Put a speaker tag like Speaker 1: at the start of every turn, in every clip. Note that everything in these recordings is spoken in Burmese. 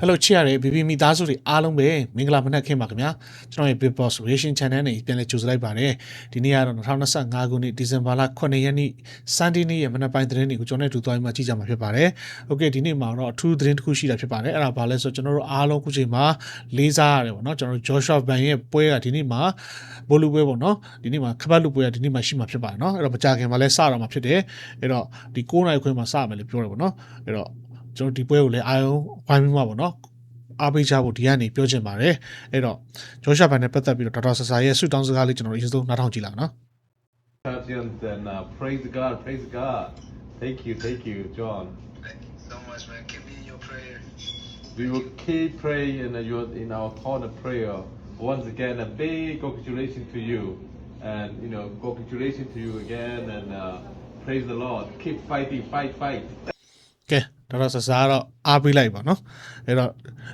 Speaker 1: ဟယ်လိုချစ်ရတဲ့ BB မိသားစုတွေအားလုံးပဲမင်္ဂလာမနက်ခင်းပါခင်ဗျာကျွန်တော်ရဲ့ Big Boss Reaction Channel နဲ့ပြန်လည်ကြိုဆိုလိုက်ပါတယ်ဒီနေ့ကတော့2025ခုနှစ်ဒီဇင်ဘာလ9ရက်နေ့စန်ဒီနေ့ရဲ့မနက်ပိုင်းသတင်းတွေကိုကျွန်တော်နဲ့တူသွားပြီးမှကြည့်ကြမှာဖြစ်ပါတယ်โอเคဒီနေ့မှာတော့အထူးသတင်းတစ်ခုရှိတာဖြစ်ပါတယ်အဲ့ဒါဘာလဲဆိုတော့ကျွန်တော်တို့အားလုံးခုချိန်မှာလေးစားရတယ်ပေါ့နော်ကျွန်တော်တို့ Joshua Ban ရဲ့ပွဲကဒီနေ့မှာဘိုလ်လူပွဲပေါ့နော်ဒီနေ့မှာခပတ်လူပွဲကဒီနေ့မှာရှိမှာဖြစ်ပါတယ်နော်အဲ့တော့မကြခင်မှာလဲစတော့မှာဖြစ်တယ်အဲ့တော့ဒီ9နိုင်ခွင့်မှာစမယ်လို့ပြောတယ်ပေါ့နော်အဲ့တော့ ကျွန်တော်ဒီပွဲကိုလည်းအာယုံဝိုင်းပြီးမှပေါ့နော်အားပေးကြဖို့ဒီကနေပြောချင်ပါတယ်အဲ့တော့ဂျောရှာဘန်နဲ့ပတ်သက်ပြီးတော့ဒေါက်တာဆဆာရဲ့ဆုတောင်းစကားလေးကျွန်တော်အရင်ဆုံးနားထောင်ကြည့်လိုက်အောင်နော်
Speaker 2: Champions and uh, praise God, praise God. Thank you, thank you, John.
Speaker 3: Thank you so much, man. Keep me in your prayer.
Speaker 2: We will keep praying in, uh, your, in our corner prayer. Once again, a big congratulations to you, and you know, congratulations to you again, and uh, praise the Lord. Keep fighting, fight, fight.
Speaker 1: ကဲဒေါက်တာဆဆာကတော့အားပေးလိုက်ပါနော်အဲ့တော့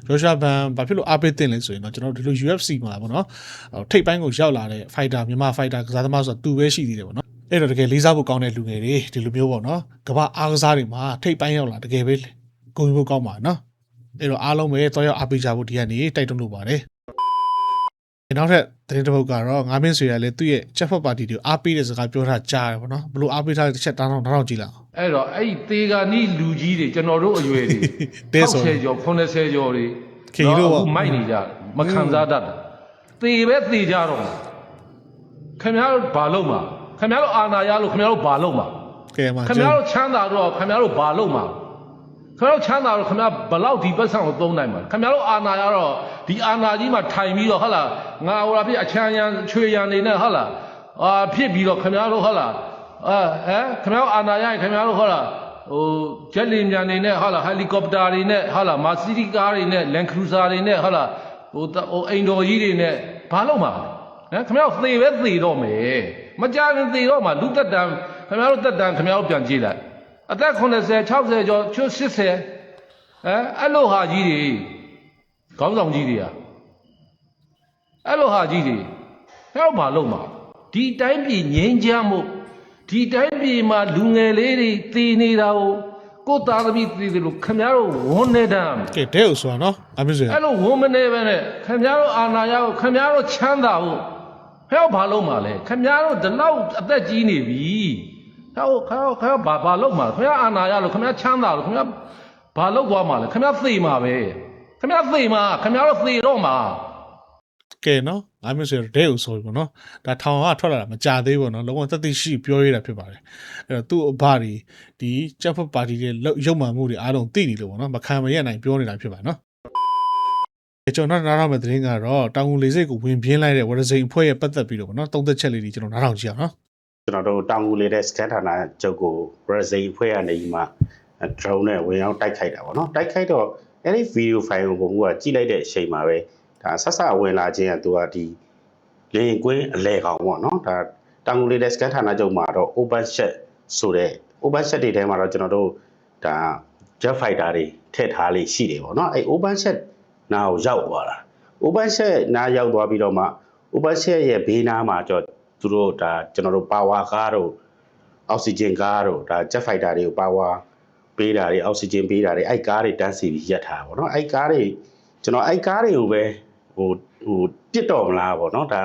Speaker 1: ဂျောရှာဘန်ဘာဖြစ်လို့အားပေးတင်လဲဆိုရင်တော့ကျွန်တော်တို့ဒီလို UFC မှာပေါ့နော်ဟိုထိပ်ပိုင်းကိုရောက်လာတဲ့ fighter မြန်မာ fighter ကစားသမားဆိုတော့သူပဲရှိသေးတယ်ပေါ့နော်အဲ့တော့တကယ်လေးစားဖို့ကောင်းတဲ့လူငယ်တွေဒီလိုမျိုးပေါ့နော်ကမ္ဘာအားကစားတွေမှာထိပ်ပိုင်းရောက်လာတကယ်ပဲဂုဏ်ယူဖို့ကောင်းပါနော်အဲ့တော့အားလုံးပဲတော့ရောက်အားပေးကြဖို့ဒီကနေ့တိုက်တွန်းလို့ပါတယ် နောက်ထပ်သတင်းတစ်ပုဒ်ကတော့ငါမင်းဆွေရလည်းသူ့ရဲ့ချက်ဖတ်ပါတီတွေကိုအားပေးတဲ့စကားပြောတာကြားတယ်ပေါ့နော်ဘလို့အားပေးထားတဲ့တစ်ချက်တောင်းတောင်းတောင်းကြည့်လိုက်အောင်
Speaker 4: အဲ့တော့အဲ့ဒီသေဂာနီးလူကြီးတွေကျွန်တော်တို့အရွယ်တွေ
Speaker 1: တဲ့ဆို
Speaker 4: 60ကျော်80ကျော်တွေ
Speaker 1: ခင်ကြီးတို့ပေါ့
Speaker 4: အခုမိုက်နေကြတယ်မခံစားတတ်တယ်သေပဲသေကြတော့မှာခင်ဗျားတို့ဘာလုပ်မှာခင်ဗျားတို့အာနာရလို့ခင်ဗျားတို့ဘာလုပ်မှာ
Speaker 1: ကဲမှာ
Speaker 4: ခင်ဗျားတို့ချမ်းသာတော့ခင်ဗျားတို့ဘာလုပ်မှာ ခင်ဗျားတို့ချမ်းသာတော့ခင်ဗျားဘယ်လောက်ဒီပတ်စံကိုသုံးနိုင်မှာခင်ဗျားတို့အာနာရတော့ဒီအာနာကြီးမှာထိုင်ပြီးတော့ဟုတ်လားငါဟိုလာဖြစ်အချမ်းရန်ချွေရန်နေနဲ့ဟုတ်လားအာဖြစ်ပြီးတော့ခင်ဗျားတို့ဟုတ်လားအာဟမ်ခင်ဗျားတို့အာနာရရင်ခင်ဗျားတို့ဟုတ်လားဟိုဂျက်လီမြန်နေနဲ့ဟုတ်လားဟယ်လီကော်ပတာတွေနဲ့ဟုတ်လားမာစီးတီကားတွေနဲ့လန်ခရူဇာတွေနဲ့ဟုတ်လားဟိုတဟိုအိမ်တော်ကြီးတွေနဲ့ဘာလုပ်မှာလဲဟမ်ခင်ဗျားတို့သေပဲသေတော့မယ်မကြရင်သေတော့မှာလူသက်တမ်းခင်ဗျားတို့သက်တမ်းခင်ဗျားတို့ပြန်ကြည့်လိုက် အသက်80 60ကျော်ချွတ်80ဟမ်အဲ့လိုဟာကြီးတွေခေါင်းဆောင်ကြီးတွေကအဲ့လိုဟာကြီးတွေဟဲ့ဘာလုပ်မှာဒီတိုင်းပြည်ငြိမ်းချမ်းမှုဒီတိုင်းပြည်မှာလူငယ်လေးတွေတည်နေတာကိုကိုယ်သားသမီးတည်တယ်လို့ခင်ဗျားတို့ဝန်နေတမ်း
Speaker 1: ကဲတဲ့ဥဆိုတာနော်အမင်းဆိုရ
Speaker 4: အဲ့လိုဝန်မနေပဲနဲ့ခင်ဗျားတို့အာဏာရကိုခင်ဗျားတို့ချမ်းသာဖို့ဟဲ့ဘာလုပ်မှာလဲခင်ဗျားတို့ဒီလောက်အသက်ကြီးနေပြီ ဟဲ့ခါခါဘာဘာလုပ်မှာလဲခင်ဗျားအာဏာရလို့ခင်ဗျားချမ်းသာလို့ခင်ဗျားဘာလုပ်သွားမှာလဲခင်ဗျားသေမှာပဲခင်ဗျားသေမှာခင်ဗျားတို့သေတော့မှာ
Speaker 1: ကဲနော်အမင်းဆိုရတဲ့ဥဆိုပေါ့နော်ဒါထောင်ကထွက်လာတာမကြသေးဘူးနော်လုံးဝသက်သက်ရှိပြောရတာဖြစ်ပါတယ်အဲ့တော့သူ့အဘတွေဒီချက်ဖတ်ပါတီတွေလောက်ရုပ်မှန်မှုတွေအားလုံးသိနေလို့ပေါ့နော်မခံမရနိုင်ပြောနေတာဖြစ်ပါတယ်နော်ကျွန်တော်နားထောင်မဲ့သတင်းကတော့တောင်ငူလေးစိတ်ကိုဝင်ပြင်းလိုက်တဲ့ဝရစိန်အဖွဲ့ရဲ့ပတ်သက်ပြီးတော့ပေါ့နော်သုံးသက်ချက်လေးတွေကျွန်တော်နားထောင်ကြည့်အောင်နော်
Speaker 5: ကျွန်တော်တို့တောင်ငူလေးတဲ့စကန်ဌာနချုပ်ကိုဘရဇိဖွဲ့ရနေမှ drone နဲ့ဝင်ရောက်တိုက်ခိုက်တာပေါ့နော်တိုက်ခိုက်တော့အဲ့ဒီ video file ကိုဘုံကကြည့်လိုက်တဲ့အချိန်မှာပဲဒါဆက်ဆက်ဝင်လာခြင်းကသူကဒီလင်းကွင်းအလဲကောင်ပေါ့နော်ဒါတောင်ငူလေးတဲ့စကန်ဌာနချုပ်မှာတော့ open chat ဆိုတဲ့ open chat တွေထဲမှာတော့ကျွန်တော်တို့ဒါ jet fighter တွေထည့်ထားလေးရှိတယ်ပေါ့နော်အဲ့ open chat နားကိုရောက်သွားတာ open chat နားရောက်သွားပြီးတော့မှ open chat ရဲ့ဘေးနားမှာကျတော့ သူတို့ဒါကျွန်တော်တို့ power ကားတို့အောက်ဆီဂျင်ကားတို့ဒါ jet fighter တွေကိုပါဝါပေးတာတွေအောက်ဆီဂျင်ပေးတာတွေအဲ့ကားတွေတန်းစီပြီးရက်ထားတာပေါ့နော်အဲ့ကားတွေကျွန်တော်အဲ့ကားတွေကိုပဲဟိုဟိုတစ်တော်မလားပေါ့နော်ဒါ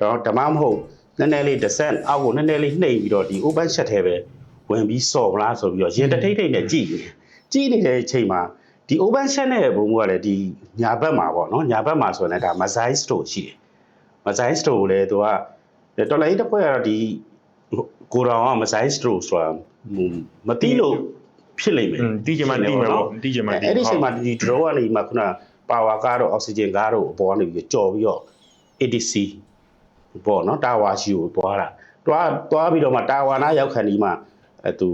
Speaker 5: တော့ဓမ္မမဟုတ်နည်းနည်းလေး descent အောက်ကိုနည်းနည်းလေးနှိပ်ပြီးတော့ဒီ open shot ထဲပဲဝင်ပြီးစော်မလားဆိုပြီးတော့ရင်တထိတ်ထိတ်နဲ့ကြည်နေကြည်နေတဲ့အချိန်မှာဒီ open shot နဲ့ဘုံကလည်းဒီညာဘက်မှာပေါ့နော်ညာဘက်မှာဆိုရင်လည်းဒါ Mazai store ရှိတယ် Mazai store ကိုလည်းသူက တော်လိုင်းတစ်ဖွဲ့ကတော့ဒီကိုတော်ကမဆိုင်စထရိုဆိုတာမတိလို့ဖြစ်လိမ့်မယ်
Speaker 6: อืมတီးချင်မှတီးမယ်ပေါ့တီးချင်မှတီး
Speaker 5: အဲ့ဒီအချိန်မှာဒီ draw ကနေမှခုနပါဝါကားတော့အောက်ဆီဂျင်ကားတော့အပေါ်ကနေပြီးကြော်ပြီးတော့ ADC ပေါ့နော်တာဝါရှိကိုသွားတာတွားတွားပြီးတော့မှတာဝါနာရောက်ခံဒီမှအဲသူ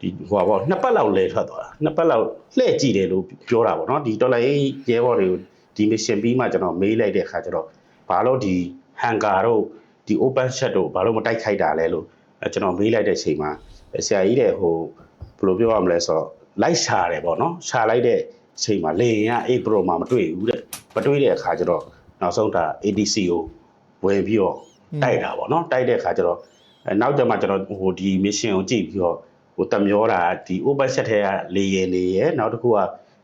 Speaker 5: ဒီဟိုပါပေါ့နှစ်ပတ်လောက်လဲထွက်သွားတာနှစ်ပတ်လောက်လှည့်ကြည့်တယ်လို့ပြောတာပေါ့နော်ဒီတော်လိုင်းရဲဘော်တွေကိုဒီ mission ပြီးမှကျွန်တော်မေးလိုက်တဲ့အခါကျတော့ဘာလို့ဒီ hangar တို့ ဒီ open shot တို့ဘာလို့မတိုက်ခိုက်တာလဲလို့အဲကျွန်တော်မေးလိုက်တဲ့အချိန်မှာဆရာကြီးတဲ့ဟိုဘယ်လိုပြောရမလဲဆိုတော့လိုက်ရှာတယ်ပေါ့နော်ရှာလိုက်တဲ့အချိန်မှာလေရင်က A Pro မှာမတွေ့ဘူးတဲ့မတွေ့တဲ့အခါကျတော့နောက်ဆုံးဒါ ADC ကိုဝင်ပြီးတော့တိုက်တာပေါ့နော်တိုက်တဲ့အခါကျတော့အဲနောက်ကျမှကျွန်တော်ဟိုဒီ mission ကိုကြည့်ပြီးတော့ဟိုတမျောတာဒီ open shot ထဲကလေရင်နေရယ်နောက်တစ်ခုက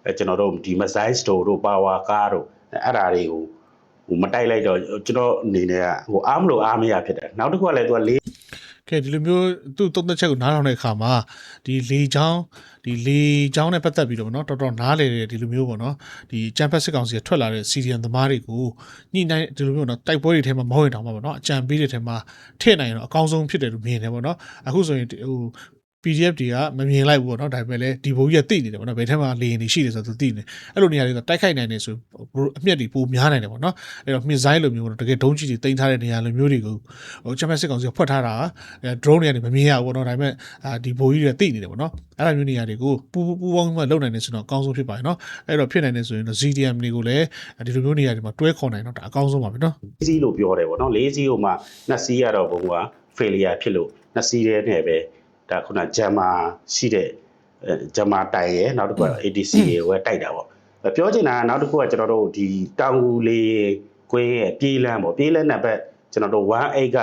Speaker 5: အဲကျွန်တော်တို့ဒီ missile store တို့ power car တို့အဲ့ဒါတွေကို ဟိုမတိုက်လိုက်တော့ကျွန်တော်အနေနဲ့ကဟိုအားမလို့အားမရဖြစ်တယ်နောက်တစ်ခုကလည်းသူကလေး
Speaker 1: ကဲဒီလိုမျိုးသူ့သုံးသက်ချက်ကိုနားထောင်တဲ့အခါမှာဒီလေချောင်းဒီလေချောင်းနဲ့ပတ်သက်ပြီးတော့ဗောနော်တော်တော်နားလေတဲ့ဒီလိုမျိုးပေါ့နော်ဒီချမ်ပက်စစ်ကောင်စီကထွက်လာတဲ့စီရီယန်သမားတွေကိုညှိနှိုင်းဒီလိုမျိုးနော်တိုက်ပွဲတွေထဲမှာမဟုတ်ရင်တောင်မှပေါ့နော်အကြံပေးတွေထဲမှာထည့်နိုင်ရင်တော့အကောင်းဆုံးဖြစ်တယ်လို့မြင်တယ်ပေါ့နော်အခုဆိုရင်ဒီဟို PDF တွေကမမြင်လိုက်ဘူးပေါ့နော်ဒါပေမဲ့လည်းဒီဘိုးကြီးကသိနေတယ်ပေါ့နော်ဘယ်ထက်မှလေရင်နေရှိတယ်ဆိုတော့သူသိနေအဲ့လိုနေရာတွေကတိုက်ခိုက်နိုင်တယ်ဆိုအမျက်တွေပိုများနိုင်တယ်ပေါ့နော်အဲ့တော့မြစ်ဇိုင်းလိုမျိုးပေါ့နော်တကယ်ဒုံးကြီးတွေတင်ထားတဲ့နေရာလိုမျိုးတွေကိုဟိုချမ်ပက်စစ်ကောင်စီကဖွက်ထားတာအဲ drone တွေကနေမမြင်ရဘူးပေါ့နော်ဒါပေမဲ့အာဒီဘိုးကြီးတွေကသိနေတယ်ပေါ့နော်အဲ့လိုမျိုးနေရာတွေကိုပူပူပူပေါင်းမှလုံနိုင်နေဆိုတော့အကောင်းဆုံးဖြစ်ပါတယ်နော်အဲ့တော့ဖြစ်နိုင်နေဆိုရင်တော့ ZDM တွေကိုလည်းဒီလိုမျိုးနေရာတွေမှာတွဲခေါ်နိုင်တော့ဒါအကောင်းဆုံးပါပဲနော်
Speaker 5: ၄စီးလို့ပြောတယ်ပေါ့နော်၄စီးဟိုမှာနှစ်စီးရတော့ဘုံက failure ဖြစ်လို့နှစ်စီးတဲ့နဲ့ပဲ ဒါခုနဂျမ်မာရှိတဲ့အဲဂျမ်မာတိုင်ရဲ့နောက်တစ်ခုက ADC ရဲ့ဝဲတိုက်တာပေါ့အဲပြောချင်တာကနောက်တစ်ခုကကျွန်တော်တို့ဒီတောင်ကူလေးကွင်းရဲ့ပြေးလန်းပေါ့ပြေးလန်းနံပါတ်ကျွန်တော်တို့18က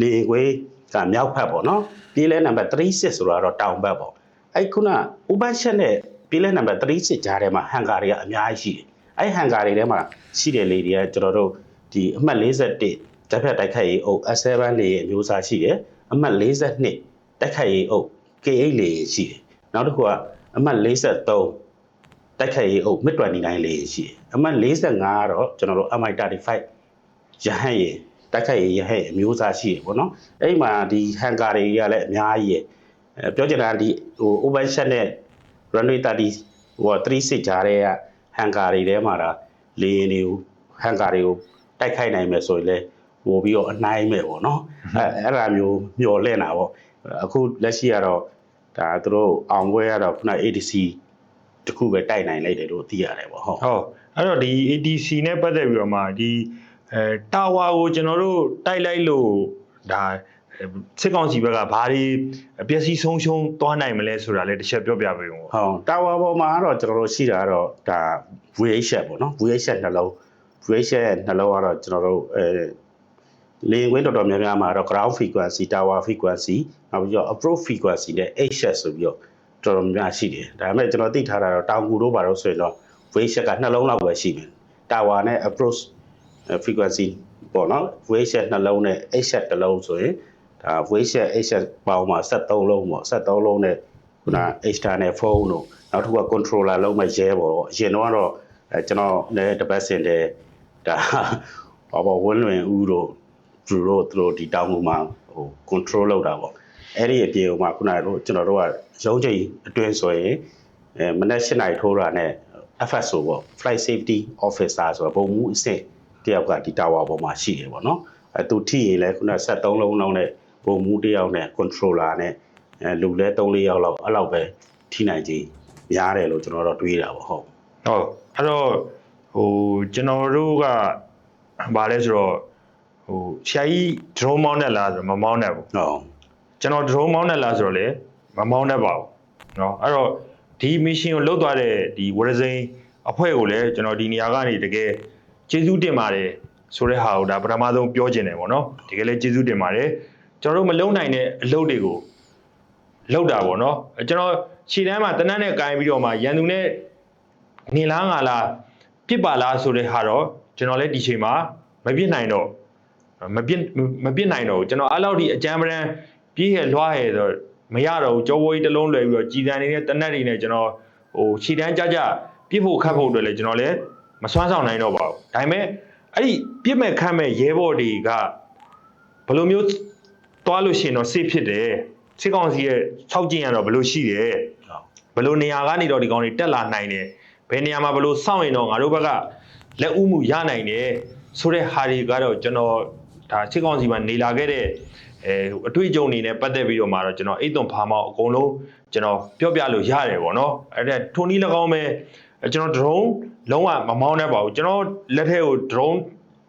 Speaker 5: လေကွေးကမြောက်ဖက်ပေါ့နော်ပြေးလန်းနံပါတ်36ဆိုတာတော့တောင်ဘက်ပေါ့အဲ့ခုနဥပချက်နဲ့ပြေးလန်းနံပါတ်36ကြားထဲမှာဟန်ကာတွေကအများကြီးရှိတယ်အဲ့ဟန်ကာတွေထဲမှာရှိတဲ့လေတွေကကျွန်တော်တို့ဒီအမှတ်41တက်ဖြတ်တိုက်ခိုက်ရေးအုပ် S7 လေရဲ့အမျိုးအစားရှိတယ်အမှတ်42 တိုက်ခိုက်ရေးအုပ် K8 လေရှိတယ်နောက်တစ်ခုကအမှတ်43တိုက်ခိုက်ရေးအုပ် MiG-29 လေရှိတယ်အမှတ်45ကတော့ကျွန်တော်တို့ MI35 ရဟတ်ရေတိုက်ခိုက်ရေးရဟတ်ရေအမျိုးအစားရှိတယ်ပေါ့နော်အဲ့မှာဒီဟန်ကာတွေကလည်းအများကြီးရယ်အဲပြောချင်တာကဒီဟို overshot နဲ့ runway 30ဟို36ကြားတဲ့ကဟန်ကာတွေထဲမှာဒါလေရင်တွေကိုဟန်ကာတွေကိုတိုက်ခိုက်နိုင်မယ်ဆိုရင်လည်းပို့ပြီးတော့အနိုင်မယ်ပေါ့နော်အဲအဲ့ဒါမျိုးမျော်လင့်တာပေါ့ အခုလက်ရှိကတော့ဒါသူတို့အောင်ပွဲကတော့ခုန ADC တခုပဲတိုက်နိုင်လိုက်တယ်လို့သိရတယ်ပေါ့ဟုတ်
Speaker 6: ဟုတ်အဲ့တော့ဒီ ATC နဲ့ပတ်သက်ပြီးတော့မှဒီအဲတာဝါကိုကျွန်တော်တို့တိုက်လိုက်လို့ဒါစစ်ကောင်စီဘက်ကဘာတွေပျက်စီးဆုံးရှုံးသွားနိုင်မလဲဆိုတာလည်းတစ်ချက်ပြောပြပေးဦးပေါ့
Speaker 5: ဟုတ်တာဝါပေါ်မှာကတော့ကျွန်တော်တို့ရှိတာကတော့ဒါ VH ပေါ့နော် VH နှလုံး VH နှလုံးကတော့ကျွန်တော်တို့အဲလေရင်ခွင်းတော်တော်များများမှာတော့ ground frequency tower frequency နောက်ပြီးတော့ approach frequency နဲ့ HS ဆိုပြီးတော့တော်တော်များများရှိတယ်ဒါပေမဲ့ကျွန်တော်သိထားတာတော့တောင်ကူတို့ဘာလို့ဆိုရင်တော့ VH ကနှလုံးလောက်ပဲရှိမယ် tower နဲ့ approach frequency ပေါ့နော် VH နှလုံးနဲ့ HS တစ်လုံးဆိုရင်ဒါ VH HS ပေါင်းမှာ73လုံးပေါ့73လုံးနဲ့ခုန external phone တို့နောက်တစ်ခုက controller လုံးမဲ့ရဲပေါ့အရင်တော့ကတော့အဲကျွန်တော်လည်းတစ်ပတ်စင်တယ်ဒါဘာဘောဝင်းလွင်ဦးတို့သူတို့သူတို့ဒီတောင်းမှုမှာဟို control လုပ်တာပေါ့ အဲ့ဒီအပြင်မှာခုနကတို့ကျွန်တော်တို့ကရုံးချိန်အတွင်းဆိုရင်အဲမနေ့၈နာရီထိုးတာနဲ့ FSO ပေါ့ flight safety officer ဆိုတော့ဘုံမှုအဆင့်တယောက်ကဒီ tower ပေါ်မှာရှိတယ်ပေါ့နော်အဲသူထိရင်လည်းခုန73လုံးလုံးနဲ့ဘုံမှုတယောက်နဲ့ controller နဲ့အဲလူလဲ3 4ယောက်လောက်အဲ့လောက်ပဲထိနိုင်ကြီးများတယ်လို့ကျွန်တော်တို့တွေးတာပေါ့ဟုတ်
Speaker 6: ဟုတ်အဲ့တော့ဟိုကျွန်တော်တို့ကဘာလဲဆိုတော့ဟိုဆရာကြီး drone မောင်းနဲ့လားဆိုတော့မမောင်းနဲ့ဘူး
Speaker 5: ဟုတ်
Speaker 6: ကျွန်တော် drone မောင်းနဲ့လားဆိုတော့လေမမောင်းနဲ့ပါဘူးเนาะအဲ့တော့ဒီ mission ကိုလုပ်သွားတဲ့ဒီဝရစိန်အဖွဲ့ကိုလည်းကျွန်တော်ဒီနေရာကနေတကယ်ကျေးဇူးတင်ပါတယ်ဆိုတဲ့ဟာကိုဒါပထမဆုံးပြောချင်တယ်ပေါ့နော်တကယ်လည်းကျေးဇူးတင်ပါတယ်ကျွန်တော်တို့မလုံနိုင်တဲ့အလုပ်တွေကို လောက်တာပေါ့နော်အဲကျွန်တော်ခြေတန်းမှာတနတ်နဲ့ကင်ပြီးတော့မှရန်သူနဲ့နေလားငါလားပြစ်ပါလားဆိုတဲ့ဟာတော့ကျွန်တော်လည်းဒီချိန်မှာမပြစ်နိုင်တော့မပြစ်မပြစ်နိုင်တော့ဘူးကျွန်တော်အဲ့လောက်ဒီအကြမ်းပရန် ပြေးရလွှားရဆိုတော့မရတော့ဘူးကြောဝိုးကြီးတစ်လုံးလွယ်ပြီးတော့ကြည်တန်နေတဲ့တနတ်တွေနဲ့ကျွန်တော်ဟိုခြေတန်းကြကြပြစ်ဖို့ခတ်ဖို့အတွက်လည်းကျွန်တော်လည်းမစွမ်းဆောင်နိုင်တော့ပါဘူးဒါပေမဲ့အဲ့ဒီပြစ်မဲ့ခတ်မဲ့ရဲဘော်တွေကဘယ်လိုမျိုးသွားလို့ရှိရင်တော့ safe ဖြစ်တယ်စစ်ကောင်စီရဲ့၆ကျင်ရတော့ဘယ်လိုရှိတယ်ဘယ်လိုနေရာကနေတော့ဒီကောင်တွေတက်လာနိုင်တယ်ဘယ်နေရာမှာဘယ်လိုစောင့်ရင်တော့ငါတို့ဘက်ကလက်ဦးမှုရနိုင်တယ်ဆိုတဲ့ဟာတွေကတော့ကျွန်တော်ဒါစစ်ကောင်စီမှာနေလာခဲ့တဲ့ အဲအတွေ့အကြုံတွေနဲ့ပတ်သက်ပြီးတော့မှတော့ကျွန်တော်အိတ်သွန်ဖာမောက်အကုန်လုံးကျွန်တော်ပြောပြလို့ရတယ်ပေါ့နော်အဲ့ဒါထိုနည်း၎င်းပဲကျွန်တော် drone လုံးဝမမောင်းတတ်ပါဘူးကျွန်တော်လက်ထဲကို drone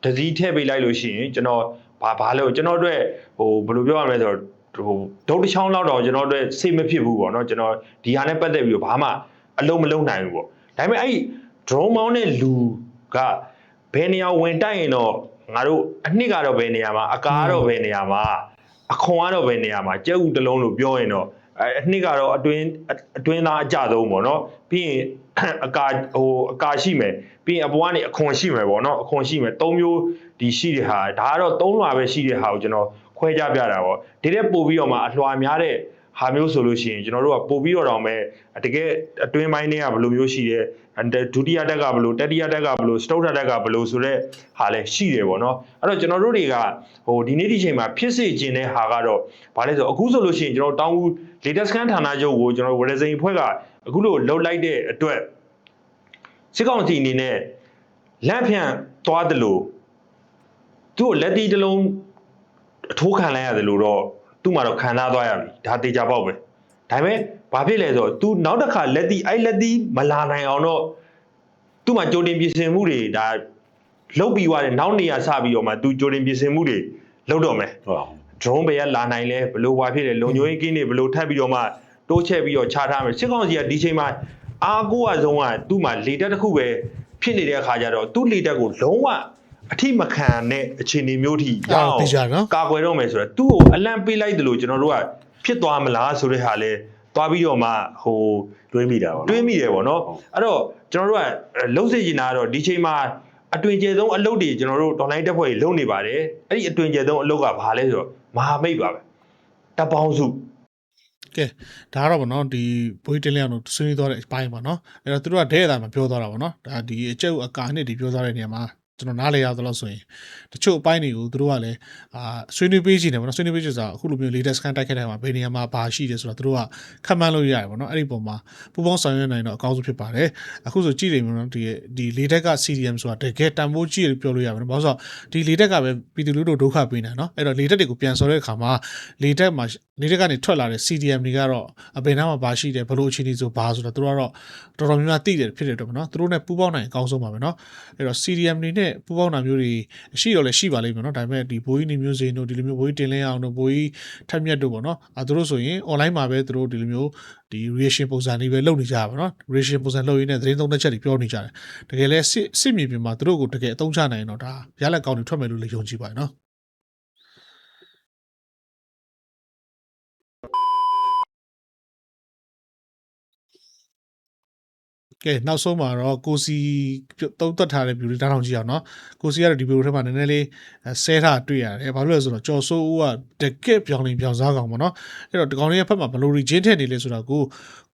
Speaker 6: တစည်းထည့်ပေးလိုက်လို့ရှိရင်ကျွန်တော်ဘာဘာလို့ကျွန်တော်အတွက်ဟိုဘယ်လိုပြောရမလဲဆိုတော့ဟိုဒုတ်တစ်ချောင်းလောက်တော့ကျွန်တော်တို့စိတ်မဖြစ်ဘူးပေါ့နော်ကျွန်တော်ဒီဟာနဲ့ပတ်သက်ပြီးတော့ဘာမှအလုံးမလုံးနိုင်ဘူးပေါ့ဒါပေမဲ့အဲ့ဒီ drone မောင်းတဲ့လူကဘယ်နေရာဝင်တိုက်ရင်တော့ငါတို့အနှစ်ကတော့ဘယ်နေရာမှာအကာကတော့ဘယ်နေရာမှာ အခွန်ကတော့ဘယ်နေရာမှာကြက်ဥတစ်လုံးလို့ပြောရင်တော့အဲအနှစ်ကတော့အတွင်းအတွင်းသားအကြဆုံးပေါ့နော်ပြီးရင်အကာဟိုအကာရှိမယ်ပြီးရင်အပေါ်ကနေအခွန်ရှိမယ်ပေါ့နော်အခွန်ရှိမယ်သုံးမျိုးဒီရှိတဲ့ဟာဒါကတော့သုံးလွှာပဲရှိတဲ့ဟာကိုကျွန်တော်ခွဲခြားပြတာပေါ့ဒီတဲ့ပို့ပြီးတော့မှအလွှာများတဲ့ ဟာမျိုးဆိုလို့ရှိရင်ကျွန်တော်တို့ကပို့ပြီးတော့တော့မဲ့တကယ်အတွင်းပိုင်းတွေကဘယ်လိုမျိုးရှိတယ်ဒုတိယတက်ကဘယ်လိုတတိယတက်ကဘယ်လိုစတုတ္ထတက်ကဘယ်လိုဆိုတော့ဟာလဲရှိတယ်ပေါ့နော်အဲ့တော့ကျွန်တော်တို့တွေကဟိုဒီနေ့ဒီချိန်မှာဖြစ်စေခြင်းတဲ့ဟာကတော့ဘာလဲဆိုအခုဆိုလို့ရှိရင်ကျွန်တော်တောင်းဦး latest scan ဌာနချုပ်ကိုကျွန်တော်ဝရစိန်အဖွဲ့ကအခုလိုလှုပ်လိုက်တဲ့အတွက်စစ်ကောင်စီအနေနဲ့လန့်ဖြန့်သွားတယ်လို့သူ့ကိုလက်တီတစ်လုံးအထိုးခံလိုက်ရတယ်လို့တော့ သူ့မှာတော့ခံစားသွားရပြီဒါတေချာပေါက်ပဲဒါပေမဲ့ဘာဖြစ်လဲဆိုတော့ तू နောက်တစ်ခါလက်တီအဲ့လက်တီမလာနိုင်အောင်တော့သူ့မှာကြိုတင်ပြင်ဆင်မှုတွေဒါလုတ်ပြီးသွားတယ်နောက်နေရာစပြီးတော့မှ तू ကြိုတင်ပြင်ဆင်မှုတွေလုပ်တော့မယ်
Speaker 5: ဟုတ်
Speaker 6: drone ပဲလာနိုင်လဲဘလို့ဟွာဖြစ်တယ်လုံခြုံရေးကင်းတွေဘလို့ထပ်ပြီးတော့မှတိုးချက်ပြီးတော့ခြားထားမယ်စစ်ကောင်စီကဒီချိန်မှာအားကိုးအဆုံးကသူ့မှာလေတက်တစ်ခုပဲဖြစ်နေတဲ့အခါကျတော့သူ့လေတက်ကိုလုံးဝ အထိမခံတဲ့အခြေအနေမျိုးထိရအောင်
Speaker 1: သိကြနော်
Speaker 6: ကာကွယ်တော့မယ်ဆိုတော့သူ့ကိုအလန့်ပေးလိုက်တယ်လို့ကျွန်တော်တို့ကဖြစ်သွားမလားဆိုတဲ့ဟာလဲသွားပြီးတော့မှဟို
Speaker 5: တွေးမိတာပေါ့နော်
Speaker 6: တွေးမိတယ်ပေါ့နော်
Speaker 5: ဟုတ်
Speaker 6: အဲ့တော့ကျွန်တော်တို့ကလှုပ်စေချင်တာကတော့ဒီချိန်မှာအတွင်ကျဲဆုံးအလုပ်တွေကျွန်တော်တို့ online တက်ဖွဲ့တွေလုပ်နေပါတယ်အဲ့ဒီအတွင်ကျဲဆုံးအလုပ်ကဘာလဲဆိုတော့မဟာမိတ်ပါပဲတပ်ပေါင်းစု
Speaker 1: ကဲဒါကတော့ဗောနော်ဒီဘွေးတင်လျောင်းတို့ဆွေးနွေးသွားတဲ့အပိုင်းပါနော်အဲ့တော့သူတို့ကတဲ့ရတာမပြောသွားတာဗောနော်ဒါဒီအကျုပ်အကာနဲ့ဒီပြောသွားတဲ့နေရာမှာ ကျွန်တော်နားလေရသလို့ဆိုရင်တချို့အပိုင်းတွေကိုသူတို့ကလည်းအာဆွေးနွေးပေးကြည့်တယ်ဗောနော်ဆွေးနွေးပေးကြဆိုတာအခုလိုမျိုး latest scan တိုက်ခိုက်တဲ့မှာဘယ်နေရာမှာဘာရှိတယ်ဆိုတော့သူတို့ကခက်မှန်းလို့ရတယ်ဗောနော်အဲ့ဒီပုံမှာပူပေါင်းဆောင်ရွက်နိုင်တော့အကောင်းဆုံးဖြစ်ပါတယ်အခုဆိုကြည့်တယ်ဗောနော်ဒီဒီ latest က CDM ဆိုတာတကယ်တန်ဖိုးကြီးတယ်ပြောလို့ရပါဘူးဘာလို့ဆိုတော့ဒီ latest ကပဲပြည်သူလူထုဒုက္ခပေးနေတာနော်အဲ့တော့ latest တွေကိုပြန်ဆော်တဲ့အခါမှာ latest မှာ latest ကနေထွက်လာတဲ့ CDM တွေကတော့အပင်နာမှာဘာရှိတယ်ဘလို့အခြေအနေဆိုဘာဆိုတော့သူတို့ကတော့တော်တော်များများသိတယ်ဖြစ်တဲ့အတွက်ဗောနော်သူတို့ ਨੇ ပူပေါင်းနိုင်အကောင်းဆုံးပါပဲနော်အဲ့တော့ CDM တွေနဲ့ပူပေါင်းတာမျိုးတွေရှိတော့လည်းရှိပါလိမ့်မယ်နော်ဒါပေမဲ့ဒီဘိုးကြီးနေမျိုးစိန်တို့ဒီလိုမျိုးဘိုးကြီးတင်လင်းအောင်တို့ဘိုးကြီးထက်မြက်တို့ဗောနော်အဲသူတို့ဆိုရင် online မှာပဲသူတို့ဒီလိုမျိုးဒီ reaction ပုံစံတွေပဲလုပ်နေကြတာဗောနော် reaction ပုံစံလုပ်ရင်းနဲ့သတင်းသုံးသက်ချက်တွေပြောနေကြတယ်တကယ်လဲစစ်စစ်မြေပြင်မှာသူတို့ကိုတကယ်အသုံးချနိုင်ရင်တော့ဒါရလက်ကောင်းတွေထွက်မယ်လို့လည်းယုံကြည်ပါတယ်နော် ကဲနောက်ဆုံးမှာတော့ကိုစီတုံးသက်ထားတဲ့ beauty တောင်းကြည့်အောင်နော်ကိုစီကတော့ဒီ beauty ထဲမှာနည်းနည်းလေးဆဲထားတွေ့ရတယ်ဘာလို့လဲဆိုတော့ကြော်စိုးဦးကတကက်ပြောင်းနေပြောင်းစားကောင်ပေါ့နော်အဲ့တော့ဒီကောင်လေးရဲ့ဖက်မှာဘလိုရီချင်းထည့်နေလဲဆိုတော့ကို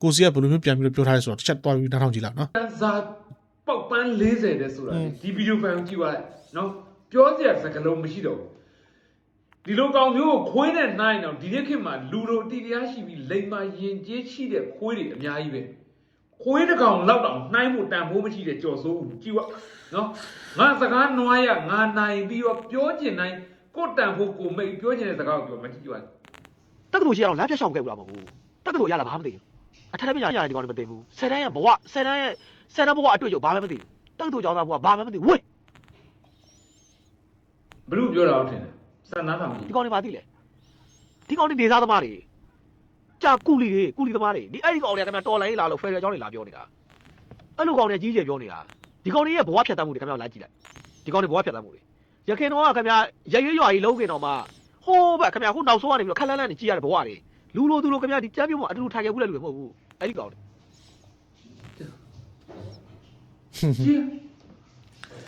Speaker 1: ကိုစီကဘလိုမျိုးပြန်ပြီးတော့ပြောထားရဲဆိုတော့တစ်ချက်တွားပြီးတောင်းကြည့်လောက်နော်
Speaker 7: တန်းစားပေါက်ပန်း40တဲ့ဆိုတာလေဒီဗီဒီယိုဖိုင်ကိုကြည့်ပါလိုက်နော်ပြောစရာစကားလုံးမရှိတော့ဘူးဒီလိုကောင်မျိုးကိုခွေးနဲ့နှိုင်းတော့ဒီနေ့ခေတ်မှာလူတို့အတီတရားရှိပြီးလိမ္မာရင်ကျေးရှိတဲ့ခွေးတွေအများကြီးပဲ ခွေးတစ်ကောင်လောက်တော့နှိုင်းဖို့တန်ဖိုးမရှိတဲ့ကြော်စိုးဦးကြည့်ပါနော်ငါစကားနွားရငါနိုင်ပြီးတော့ပြောကျင်တိုင်းကိုယ့်တန်ဖိုးကိုမိတ်ပြောကျင်တဲ့စကားကိုပြောမကြည့်ပါ
Speaker 8: တက္ကသိုလ်ရှိအောင်လမ်းဖြတ်ရှောင်ခဲ့ဘူးလားမဟုတ်ဘူးတက္ကသိုလ်ရလာဘာမှမသိဘူးအထက်တန်းပညာရတယ်ဒီကောင်လည်းမသိဘူးဆယ်တန်းရဲ့ဘဝဆယ်တန်းရဲ့ဆယ်တန်းဘဝအတွေ့အကြုံဘာမှမသိဘူးတက္ကသိုလ်ကျောင်းသားဘဝဘာမှမသိဘူးဝေး
Speaker 7: ဘလို့ပြောတာဟုတ်တယ်စံနားထောင်ကြည့်
Speaker 8: ဒီကောင်တွေဘာသိလဲဒီကောင်တွေနေသားသမားတွေ ကြာကူလီတွေကူလီသမားတွေဒီအဲ့ဒီကောင်တွေကခင်ဗျတော်လိုင်းလာလို့ဖယ်ရကျောင်းတွေလာပြောနေတာအဲ့လိုကောင်တွေကြီးကျယ်ပြောနေတာဒီကောင်တွေရဲ့ဘဝဖြတ်တန်းမှုတွေခင်ဗျလာကြည့်လိုက်ဒီကောင်တွေဘဝဖြတ်တန်းမှုတွေရခင်တော့ခင်ဗျရရွရွရွကြီးလုံးခင်တော့မှဟိုးဘခင်ဗျခုနောက်ဆုံးကနေပြီးတော့ခက်လန်းလန်းနေကြည့်ရတဲ့ဘဝတွေလူလိုသူလိုခင်ဗျဒီကြမ်းပြုံးမှာအတူတူထိုင်ခဲ့ဘူးလေလူတွေမဟုတ်ဘူးအဲ့ဒီကောင်တွေ
Speaker 7: ကြည့်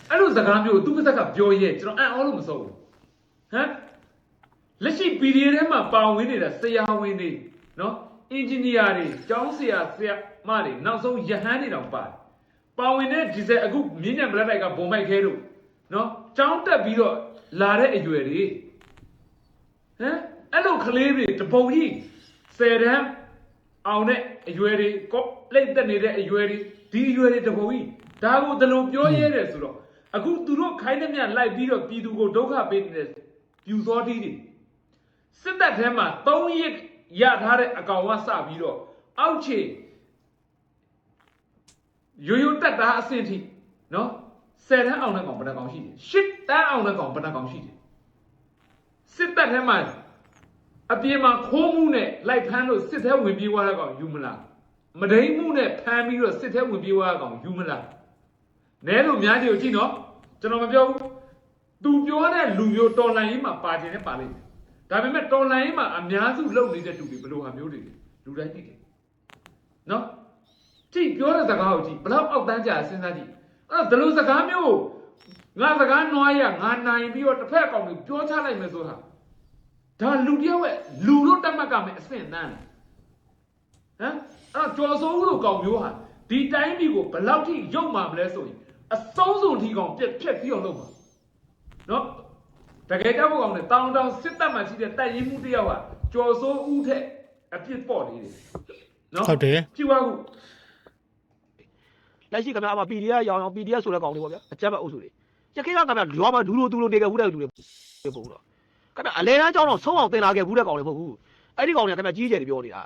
Speaker 7: အဲ့လိုစကားမျိုးသူ့ပါဇက်ကပြောရဲကျွန်တော်အံ့ဩလို့မစိုးဘူးဟမ်လက်ရှိ PDF ထဲမှာပါဝင်နေတဲ့ဆရာဝန်တွေ နော်အင်ဂျင်နီယာတွေကျောင်းဆရာဆရာမတွေနောက်ဆုံးယဟန်တွေတောင်ပါတယ်ပါဝင်တဲ့ဒီဇယ်အခုမြင်းညံဘလက်တိုက်ကဘုံမိုက်ခဲတို့နော်ကျောင်းတက်ပြီးတော့လာတဲ့အရွယ်တွေဟမ်အဲ့လိုကလေးတွေတပုံကြီးဆယ်တန်းအောင်တဲ့အရွယ်တွေကိုလိမ့်တက်နေတဲ့အရွယ်တွေဒီအရွယ်တွေတပုံကြီးဒါကိုဒီလိုပြောရဲတယ်ဆိုတော့အခုသူတို့ခိုင်းသမျှလိုက်ပြီးတော့ပြည်သူကိုဒုက္ခပေးနေတဲ့ပြူစောတီးတွေစစ်တပ်ထဲမှာ3ရက် ရထားတဲ့အကောင်ကစပြီးတော့အောက်ခြေရိုးရိုးတက်တာအဆင့်ထိနော်10တန်းအောင်တဲ့ကောင်ဘယ်နှကောင်ရှိတယ်10တန်းအောင်တဲ့ကောင်ဘယ်နှကောင်ရှိတယ်စစ်တပ်ထဲမှာအပြင်မှာခိုးမှုနဲ့လိုက်ဖမ်းလို့စစ်ထဲဝင်ပြေးသွားတဲ့ကောင်ယူမလားမဒိန်မှုနဲ့ဖမ်းပြီးတော့စစ်ထဲဝင်ပြေးသွားတဲ့ကောင်ယူမလားနဲလို့များကြီးကိုကြည့်နော်ကျွန်တော်မပြောဘူးသူပြောတဲ့လူမျိုးတော်လိုင်းရေးမှာပါတင်နဲ့ပါလိမ့်မယ် ဒါပေမဲ့တော်လိုင်းရေးမှာအများစုလုပ်နေတဲ့လူတွေဘယ်လိုဟာမျိုးတွေလဲလူတိုင်းသိတယ်နော်ကြည့်ပြောတဲ့စကားကိုကြည့်ဘလောက်အောက်တန်းကြစဉ်းစားကြည့်အဲ့တော့ဒီလိုစကားမျိုးကိုငါစကားနွားရငါနိုင်ပြီးတော့တစ်ဖက်အကောင်ကိုပြောချလိုက်မယ်ဆိုတာဒါလူတယောက်ရဲ့လူလို့တတ်မှတ်ကမယ်အဆင့်တန်းဟမ်အဲ့တော့ကျော်စိုးဦးလိုကောင်မျိုးဟာဒီတိုင်းပြည်ကိုဘလောက်ထိရုပ်မှမလဲဆိုရင်အဆုံးစုံထိကောင်ပြက်ပြက်ပြီးအောင်လုပ်မှာနော် တကယ်ကြောက်ဖို့ကောင်နဲ့တောင်းတောင်းစစ်တပ်မှရှိတဲ့တိုက်ရင်မှုတယောက်ဟာကျော်စိုးဦးထက်အပြစ်ပေါ့နေတယ်နော်
Speaker 1: ဟုတ်တယ်
Speaker 7: ကြည့်ပါဦး
Speaker 8: လက်ရှိခင်ဗျာအမ PDF ရောင်ရောင် PDF ဆိုတဲ့ကောင်တွေပေါ့ဗျာအကြမ်းဖက်အုပ်စုတွေရခိုင်ကခင်ဗျာရွာမှာလူလိုသူလိုနေခဲ့ဘူးတဲ့လူတွေပုံတော့ခင်ဗျာအလဲတန်းကြောင်းတော့ဆုံးအောင်တင်လာခဲ့ဘူးတဲ့ကောင်တွေမဟုတ်ဘူးအဲ့ဒီကောင်တွေကခင်ဗျာကြီးကျယ်တွေပြောနေတာ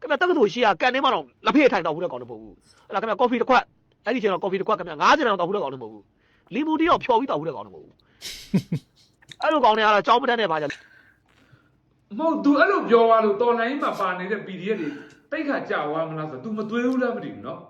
Speaker 8: ခင်ဗျာတက္ကသိုလ်ရှိရကန်နေမှတော့လက်ဖေးထိုင်တော့ဘူးတဲ့ကောင်တွေမဟုတ်ဘူးအဲ့ဒါခင်ဗျာကော်ဖီတစ်ခွက်အဲ့ဒီချိန်တော့ကော်ဖီတစ်ခွက်ခင်ဗျာ90တန်းတော့ဘူးတဲ့ကောင်တွေမဟုတ်ဘူးလီမူတီတော့ဖြော်ပြီးတော့ဘူးတဲ့ကောင်တွေမဟုတ်ဘူး အဲ့လိုကောင်းနေရတာကြောင်းပတက်နဲ့ပါကြ
Speaker 7: မဟုတ် तू အဲ့လိုပြောသွားလို့တော်လိုင်းမှာပါနေတဲ့ PDF တွေတိတ်ခါကြာသွားမလားဆိုတော့ तू မသွေးဘူးလားမသိဘူးနော်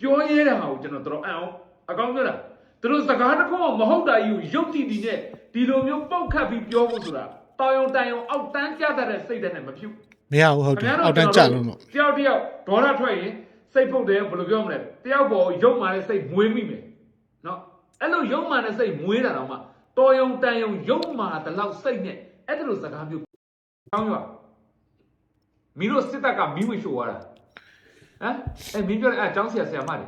Speaker 7: ပြောရဲတဲ့ဟာကိုကျွန်တော်တော်အံ့ဩအကောင်းပြောတာသူတို့စကားတစ်ခုမဟုတ်တာကြီးကိုရုပ်တည်တည်နဲ့ဒီလိုမျိုးပုတ်ခတ်ပြီးပြောဖို့ဆိုတာတောင်ယုံတန်ယုံအောက်တန်းကြတတ်တဲ့စိတ်ဓာတ်နဲ့မဖြစ်ဘူး
Speaker 1: မရဘူးဟုတ်တယ်အောက်တန်းကြလို့တော့
Speaker 7: တယောက်တယောက်ဒေါသထွက်ရင်စိတ်ပုတ်တယ်ဘယ်လိုပြောမလဲတယောက်ပေါ်ရုပ်မာတဲ့စိတ်မွေးမိမယ်နော်အဲ့လိုရုပ်မာတဲ့စိတ်မွေးတာတော့မှ တော်ယုံတန်ယုံရုပ်မာတဲ့လောက်စိတ်နဲ့အဲ့ဒါလိုစကားမျိုးကောင်းရွာမင်းတို့စစ်တပ်ကမီးဝှရှို့သွားတာဟမ်အဲ့မင်းပြောတဲ့အဲ့အကြောင်းဆရာဆရာမတွေ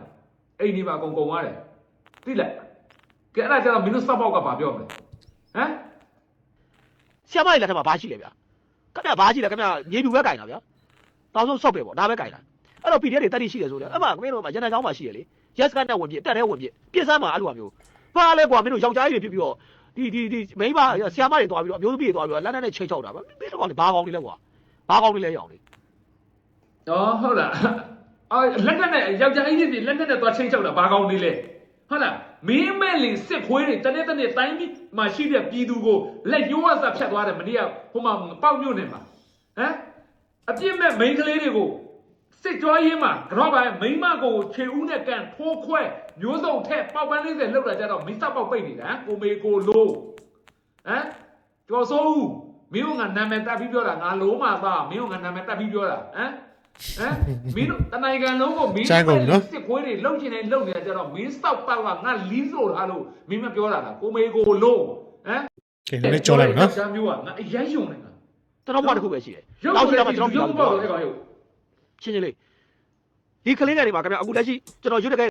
Speaker 7: အိမ်ဒီမှာအကုန်ကုန်သွားတယ်သိလားကဲအဲ့ဒါကျတော့မင်းတို့စပ်ပေါက်ကဘာပြောမလဲဟမ်
Speaker 8: ဆရာမကြီးလက်ထက်မှာဘာရှိလဲဗျာခင်ဗျာဘာရှိလဲခင်ဗျာမြေပြူပဲကင်တာဗျာနောက်ဆုံးဆော့ပဲပေါ့ဒါပဲကင်တာအဲ့တော့ PDF တွေတက်တိရှိတယ်ဆိုတော့အဲ့မှာခင်ဗျားတို့မှာရန်တန်ချောင်းမှာရှိရလေ yes ကနဲ့ဝင်ပြတက်တဲ့ဝင်ပြပြစ်စမ်းမှာအဲ့လိုမျိုး ဘာလဲကွာမင်းတို့ယောက်ျားကြီးတွေဖြစ်ပြီးတော့ဒီဒီဒီမိန်းမဆရာမတွေတွားပြီးတော့အမျိုးသမီးတွေတွားပြီးတော့လက်နက်နဲ့ချိန်ချောက်တာဗျမင်းတို့ကောင်တွေဘာကောင်တွေလဲကွာဘာကောင်တွေလဲရအောင်လေ။
Speaker 7: အော်ဟုတ်လား။အော်လက်နဲ့ယောက်ျားအင်းကြီးလက်နဲ့သွားချင်းချောက်တာဘာကောင်းနေလဲ။ဟုတ်လား။မင်းမဲ့လင်စစ်ခွေးတွေတနေ့တနေ့တိုင်းပြီးမှရှိတဲ့ပြည်သူကိုလက်ရိုးဝါစာဖြတ်သွားတယ်မနေ့ကဟိုမှာပေါက်ညွန့်နေမှာ။ဟမ်အပြစ်မဲ့မိန်းကလေးတွေကို စစ်ကြောရေးမှာကတော့ပါမိန်းမကိုခြေဦးနဲ့ကန်ထိုးခွဲမျိုးစုံထက်ပေါက်ပန်းလေးစက်လောက်တာကြတော့မင်းစပေါက်ပိတ်နေတာဟမ်ကိုမေကိုလိုဟမ်ကျော်စိုးဦးမင်းကငါနာမည်တက်ပြီးပြောတာငါလုံးမသားမင်းကငါနာမည်တက်ပြီးပြောတာဟမ်ဟမ်မင်းတို့တနိုင်ငံလုံးကိုမင်း
Speaker 1: ဆိုင်ကုန်ပြီနော်
Speaker 7: စစ်ခွေးတွေလှုပ်ချင်တယ်လှုပ်နေတာကြတော့မင်းစောက်ပေါက်ကငါလီးဆိုထားလို့မင်းမပြောတာလားကိုမေကိုလို့ဟမ်
Speaker 1: ကဲနည်းနည်းကြောလိုက်ပြီနော်
Speaker 7: ရှာမျိုးကငါအရင်ယုံနေတာ
Speaker 8: ကျွန်တော်ဘွားတစ်ခုပဲရှိတယ်
Speaker 7: ရုပ်
Speaker 8: နောက်
Speaker 7: ကို
Speaker 8: ရှိ
Speaker 7: လည်း
Speaker 8: တော့မှကျွန်တော်
Speaker 7: ရုပ်ပေါက်တယ်ကောင်ရုပ်
Speaker 8: ရှင်းရှင်းလေးဒီကလေးငယ်တွေမှာခင်ဗျာအခုလက်ရှိကျွန်တော်ရွတ်တဲ့ကဲ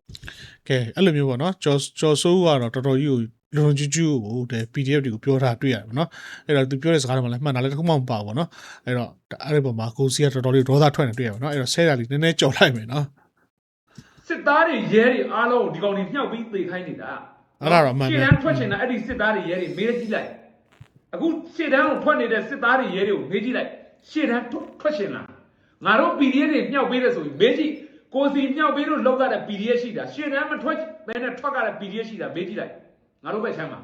Speaker 1: ကဲအဲ့လိုမျိုးပေါ့နော်ကျော်ကျော်စိုးကတော့တော်တော်ကြီးကိုလုံလုံကျူးကျူးကိုတဲ့ PDF တွေကိုပြောထားတွေ့ရတယ်ပေါ့နော်အဲ့တော့သူပြောတဲ့စကားတွေမှာလည်းမှန်တာလည်းတစ်ခုမှမပါဘူးပေါ့နော်အဲ့တော့အဲ့ဒီပုံမှာကိုစီကတော်တော်လေးဒေါသထွက်နေတွေ့ရပါတော့အဲ့တော့ဆဲတာလေးနည်းနည်းကြော်လိုက်မယ်နော်
Speaker 7: စစ်သားတွေရဲတွေအားလုံးကိုဒီကောင်တွေညှောက်ပြီးသေခိုင်းနေတာ
Speaker 1: အဲ့ဒါတော့မှန်
Speaker 7: ရှေ့
Speaker 1: တယ်
Speaker 7: တန်းထွက်ချင်တာအဲ့ဒီစစ်သားတွေရဲတွေမေးကြည့်လိုက်အခုရှေ့တန်းကိုထွက်နေတဲ့စစ်သားတွေရဲတွေကိုမေးကြည့်လိုက်ရှေ့တန်းထွက်ချင်လား ငါတို့ PDF တွေညှောက်ပေးတယ်ဆိုရင်မေးကြည့်ကိုစီညှောက်ပေးလို့လောက်ရတဲ့ PDF ရှိတာရှေ့တန်းမထွက်ဘဲနဲ့ထွက်ရတဲ့ PDF ရှိတာမေးကြည့်လိုက်ငါတို့ပဲချမ်းပါ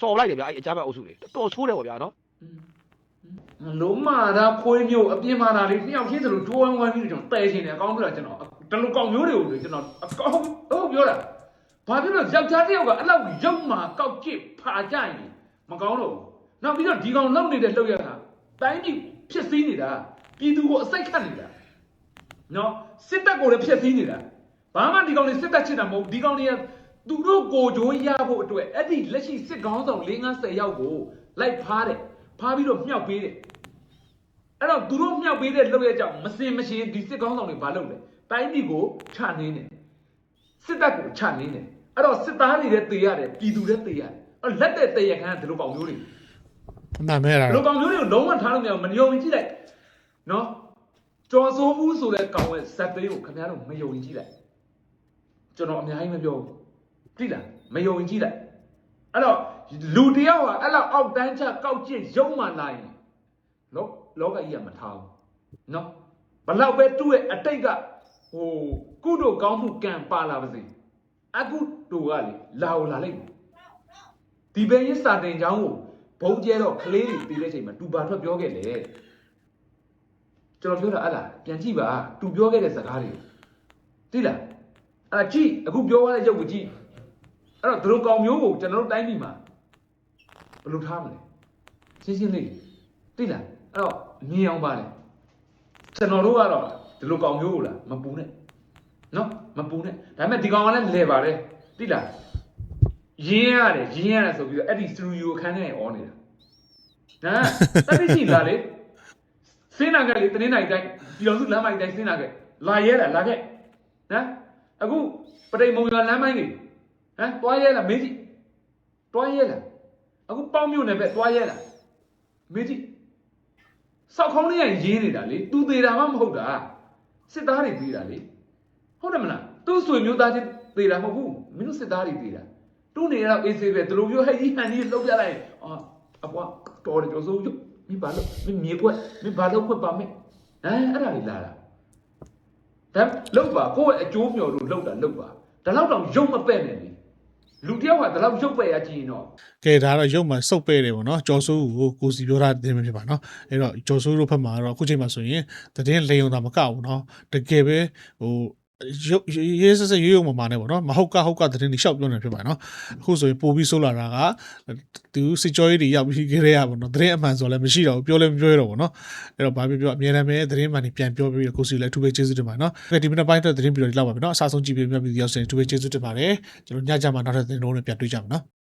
Speaker 8: စော်လိုက်တယ်ဗျာအဲ့အကြမ်းဖက်အုပ်စုတွေတော်ဆိုးတယ်ပေါ့ဗျာနော်
Speaker 7: လုံးမာတာခွေးမျိုးအပြင်းမာတာလေးနှစ်ယောက်ချင်းစလို့ကြိုးဝမ်းဝမ်းပြီးတော့ကျွန်တော်တဲရှင်တယ်အကောင်းပြောတာကျွန်တော်တလူကောင်မျိုးတွေကိုကျွန်တော်အကောင်းဟုတ်ပြောတာဘာဖြစ်လို့ယောက်ျားတစ်ယောက်ကအဲ့လောက်ရုပ်မာကောက်ကြည့်ဖာကြရင်မကောင်းတော့ဘူးနောက်ပြီးတော့ဒီကောင်လောက်နေတဲ့လောက်ရတာတိုင်းပြည်ဖြစ်စည်းနေတာ ပြည်သူကိုအစိတ်ခတ်နေတာနော်စစ်တပ်ကိုလည်းဖြစ်စည်းနေတာဘာမှဒီကောင်တွေစစ်တပ်ချစ်တာမဟုတ်ဒီကောင်တွေကသူတို့ကိုကြိုးရဖို့အတွက်အဲ့ဒီလက်ရှိစစ်ကောင်းဆောင်၄50ယောက်ကိုလိုက်ဖားတယ်ဖားပြီးတော့မြှောက်ပေးတယ်အဲ့တော့သူတို့မြောက်ပေးတဲ့လုပ်ရကြောင့်မစင်မရှင်ဒီစစ်ကောင်းဆောင်တွေဘာလုပ်လဲတိုင်းပြည်ကိုချနှင်းတယ်စစ်တပ်ကိုချနှင်းတယ်အဲ့တော့စစ်သားတွေလည်းတေရတယ်ပြည်သူလည်းတေရတယ်အဲ့လက်တဲ့တေရခန်းကဒီလိုကောင်မျိုးတွေ
Speaker 1: အမှန်ပဲအဲ့ဒါ
Speaker 7: ဒီလို
Speaker 1: တော့
Speaker 7: ကောင်မျိုးတွေကိုလုံးဝထားလို့မရဘူးမယုံရင်ကြည့်လိုက် နော်ကျော်စိုးမှုဆိုတဲ့ကောင်ရဲ့ဇက်သေးကိုခင်ဗျားတို့မယုံကြည်လိုက်ကျွန်တော်အများကြီးမပြောဘူးတိလားမယုံကြည်လိုက်အဲ့တော့လူတယောက်ဟာအဲ့လောက်အောက်တန်းချကောက်ကျင့်ရုံမှလာရင်လောလောကကြီးကမထားဘူးနော်ဘလောက်ပဲသူ့ရဲ့အတိတ်ကဟိုကုတို့ကောင်းမှုကံပါလာပါစေအကုတို့ကလေလာ ਉਹ လာလိုက်ဒီဘယ်ရင်စာတင်ချောင်းကိုဘုံကျဲတော့ကလေးတွေပြီးတဲ့အချိန်မှာတူပါထွက်ပြောခဲ့လေ ကျွန်တော်ပြောတာအဲ့လားပြန်ကြည့်ပါတူပြောခဲ့တဲ့စကားတွေသိလားအဲ့ဒါကြည့်အခုပြောရတဲ့ရုပ်ကိုကြည့်အဲ့တော့သူတို့ကောင်မျိုးကိုကျွန်တော်တို့တိုင်းပြည်မှာဘယ်လိုထားမလဲရှင်းရှင်းလေးသိလားအဲ့တော့မြင်အောင်ပါလေကျွန်တော်တို့ကတော့ဒီလိုကောင်မျိုးကိုလားမပူနဲ့နော်မပူနဲ့ဒါပေမဲ့ဒီကောင်ကလည်းလဲပါတယ်တိလားရင်းရတယ်ရင်းရတယ်ဆိုပြီးတော့အဲ့ဒီစတူဒီယိုအခန်းထဲအော်နေတာဟမ်တတိရှိလားလေ စင်းနာကလေတင်းနိုင်တိုင်းပြည်တော်စုလမ်းမိုက်တိုင်းစင်းနာကလာရဲလားလာခဲ့ဟမ်အခုပရိမုံရွာလမ်းမိုင်းနေဟမ်တွားရဲလားမေးကြည့်တွားရဲလားအခုပေါင်းမြို့နယ်ပဲတွားရဲလားမေးကြည့်စောက်ခေါင်းလေးကရင်းနေတာလေသူသေးတာမှမဟုတ်တာစစ်သားတွေသေးတာလေဟုတ်တယ်မလားသူ့ဆွေမျိုးသားချင်းသေးတာမဟုတ်ဘူးမင်းတို့စစ်သားတွေသေးတာတူနေတော့အေးဆေးပဲဒီလိုမျိုးဟဲ့ကြီးဟန်ကြီးလှုပ်ပြလိုက်အာအကွာတော်တယ်ကြောစိုးရုပ် မင်းဘာလို့မင်းမြေကွက်မင်းဘာလို့ခွက်ပါမင်းဟမ်အဲ့ဒါလေးလာတာဒါလှုပ်ပါကိုယ့်ရဲ့အကျိုးမျှော်လို့လှုပ်တာလှုပ်ပါဒါတော့တော့ရုပ်မပဲ့နဲ့လေလူတယောက်ကဒါတော့ရုပ်ပဲ့ရကြည့်ရင်တော့
Speaker 1: ကဲဒါကတော့ရုပ်မှာစုပ်ပဲ့တယ်ပေါ့နော်ကျော်စိုးကိုကိုစီပြောတာတင်မှာဖြစ်ပါနော်အဲ့တော့ကျော်စိုးတို့ဘက်မှာတော့အခုချိန်မှာဆိုရင်တည်င်းလေုံတာမကဘူးနော်တကယ်ပဲဟို ရုပ်ရေးစစရွရုံမမာနဲ့ပေါ့နော်မဟုတ်ကဟုတ်ကတည်င်းရှောက်ပြောနေဖြစ်ပါနော်အခုဆိုရင်ပို့ပြီးဆိုးလာတာကသူစစ်ကြောရေးတွေရောက်ပြီးခဲ့ရပါတော့တည်င်းအမှန်ဆိုလည်းမရှိတော့ဘူးပြောလည်းမပြောရတော့ဘူးနော်အဲ့တော့ဘာပြောပြောအများတမ်းပဲတည်င်းမှန်ပြန်ပြောပြီးကိုစီလည်းအထူးပဲကျေးဇူးတင်ပါတယ်နော်ကဲဒီမနေ့ပိုင်းတော့တည်င်းပြီးတော့ဒီလောက်ပါပဲနော်အစားဆုံးကြည့်ပြီးမြတ်ပြီးရောက်စင်အထူးပဲကျေးဇူးတင်ပါတယ်ကျွန်တော်ညကြမှာနောက်ထပ်တည်င်းလုံးနဲ့ပြန်တွေ့ကြမယ်နော်